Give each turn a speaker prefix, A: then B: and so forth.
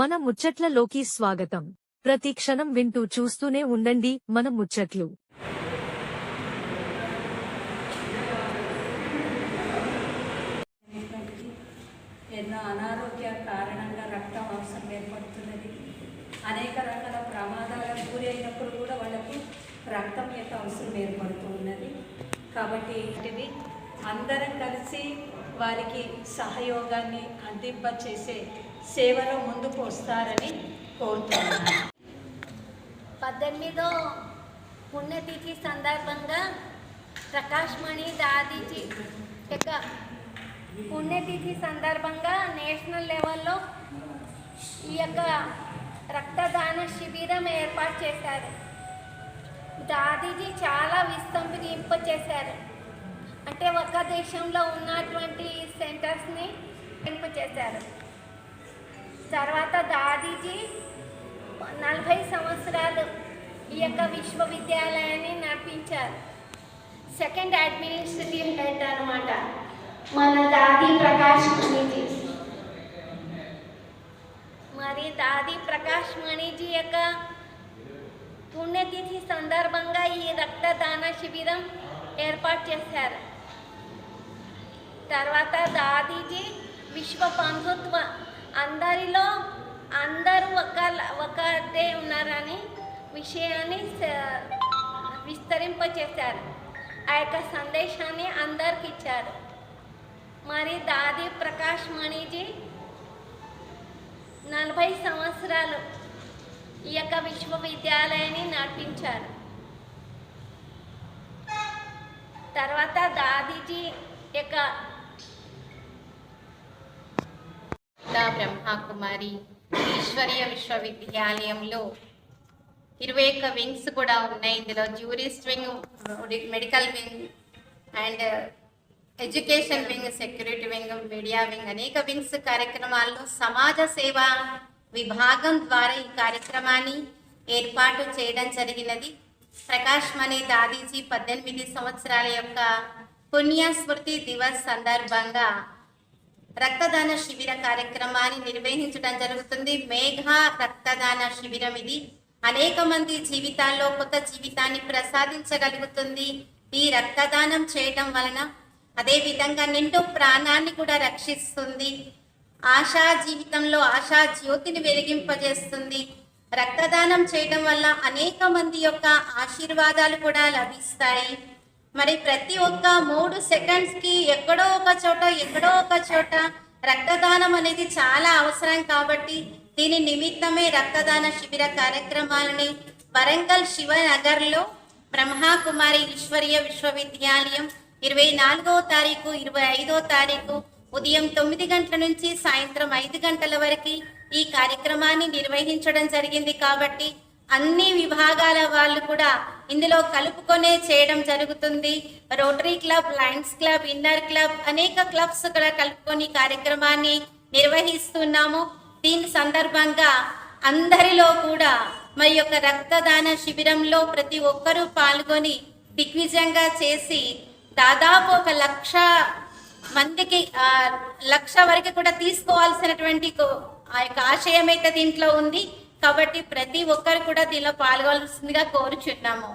A: మన ముచ్చట్లలోకి స్వాగతం. ప్రతి క్షణం వింటూ చూస్తూనే ఉండండి మన ముచ్చట్లు.
B: ఎన్నో అనారోగ్య కారణంగా రక్తం అవసరం ఏర్పడుతున్నది. అనేక రకాల ప్రమాదాలకు గురి అయినప్పుడు కూడా వాళ్ళకు రక్తం యొక్క అవసరం ఏర్పడుతూ ఉన్నది. కాబట్టి ఇవి అందరం కలిసి వారికి సహయోగాన్ని అందింప చేసే సేవలో ముందుకు వస్తారని కోరుతున్నాను.
C: పద్దెనిమిదో పుణ్యతిథి సందర్భంగా ప్రకాశ్మణి దాదీజీ యొక్క పుణ్యతిథి సందర్భంగా నేషనల్ లెవెల్లో ఈ యొక్క రక్తదాన శిబిరం ఏర్పాటు చేశారు. దాదీజీ చాలా విస్తంభింప చేశారు అంటే ఒక దేశంలో ఉన్నటువంటి సెంటర్స్ని చేశారు. తర్వాత దాదీజీ నలభై సంవత్సరాలు ఈ యొక్క విశ్వవిద్యాలయాన్ని నడిపించారు. సెకండ్ అడ్మినిస్ట్రేటివ్ హెడ్ అనమాట మన దాది ప్రకాష్ మణిజీ. మరి దాది ప్రకాష్ మణిజీ యొక్క పుణ్యతిథి సందర్భంగా ఈ రక్తదాన శిబిరం ఏర్పాటు చేశారు. తర్వాత దాదీజీ విశ్వ బంధుత్వ అందరిలో అందరూ ఒక ఒకటే ఉన్నారని విషయాన్ని విస్తరింపచేశారు. ఆ యొక్క సందేశాన్ని అందరికి ఇచ్చారు. మరి దాది ప్రకాష్ మణిజీ నలభై సంవత్సరాలు ఈ యొక్క విశ్వవిద్యాలయాన్ని నడిపించారు. తర్వాత దాదీజీ యొక్క
D: బ్రహ్మకుమారి ఈశ్వరీయ విశ్వవిద్యాలయంలో ఇరవై ఒక్క వింగ్స్ కూడా ఉన్నాయి. ఇందులో jurist wing medical wing and education wing security wing media wing అనేక వింగ్స్ కార్యక్రమాల్లో సమాజ సేవ విభాగం ద్వారా ఈ కార్యక్రమాన్ని ఏర్పాటు చేయడం జరిగినది. ప్రకాష్ మణి దాదీజీ పద్దెనిమిది సంవత్సరాల యొక్క పుణ్యస్మృతి దివస్ సందర్భంగా రక్తదాన శిబిర కార్యక్రమాన్ని నిర్వహించడం జరుగుతుంది. మేఘ రక్తదాన శిబిరం ఇది. అనేక మంది జీవితాల్లో కొత్త జీవితాన్ని ప్రసాదించగలుగుతుంది. ఈ రక్తదానం చేయటం వలన అదే విధంగా నిండు ప్రాణాన్ని కూడా రక్షిస్తుంది. ఆశా జీవితంలో ఆశా జ్యోతిని వెలిగింపజేస్తుంది. రక్తదానం చేయడం వల్ల అనేక మంది యొక్క ఆశీర్వాదాలు కూడా లభిస్తాయి. మరి ప్రతి ఒక్క మూడు సెకండ్స్కి ఎక్కడో ఒక చోట ఎక్కడో ఒక చోట రక్తదానం అనేది చాలా అవసరం కాబట్టి దీని నిమిత్తమే రక్తదాన శిబిర కార్యక్రమాలని వరంగల్ శివనగర్లో బ్రహ్మకుమారి ఈశ్వర్య విశ్వవిద్యాలయం ఇరవై నాలుగో తారీఖు ఇరవై ఐదో తారీఖు ఉదయం తొమ్మిది గంటల నుంచి సాయంత్రం ఐదు గంటల వరకు ఈ కార్యక్రమాన్ని నిర్వహించడం జరిగింది కాబట్టి అన్ని విభాగాల వాళ్ళు కూడా ఇందులో కలుపుకొనే చేయడం జరుగుతుంది. Rotary club Lions club inner club అనేక క్లబ్స్ కూడా కలుపుకొని కార్యక్రమాన్ని నిర్వహిస్తున్నాము. దీని సందర్భంగా అందరిలో కూడా మరి యొక్క రక్తదాన శిబిరంలో ప్రతి ఒక్కరూ పాల్గొని దిగ్విజయంగా చేసి దాదాపు ఒక లక్ష మందికి లక్ష వరకు కూడా తీసుకోవాల్సినటువంటి కో- ఆ యొక్క ఆశయం అయితే దీంట్లో ఉంది. కాబట్టి ప్రతి ఒక్కరు కూడా దీనిలో పాల్గొనాల్సిందిగా కోరుచున్నాము.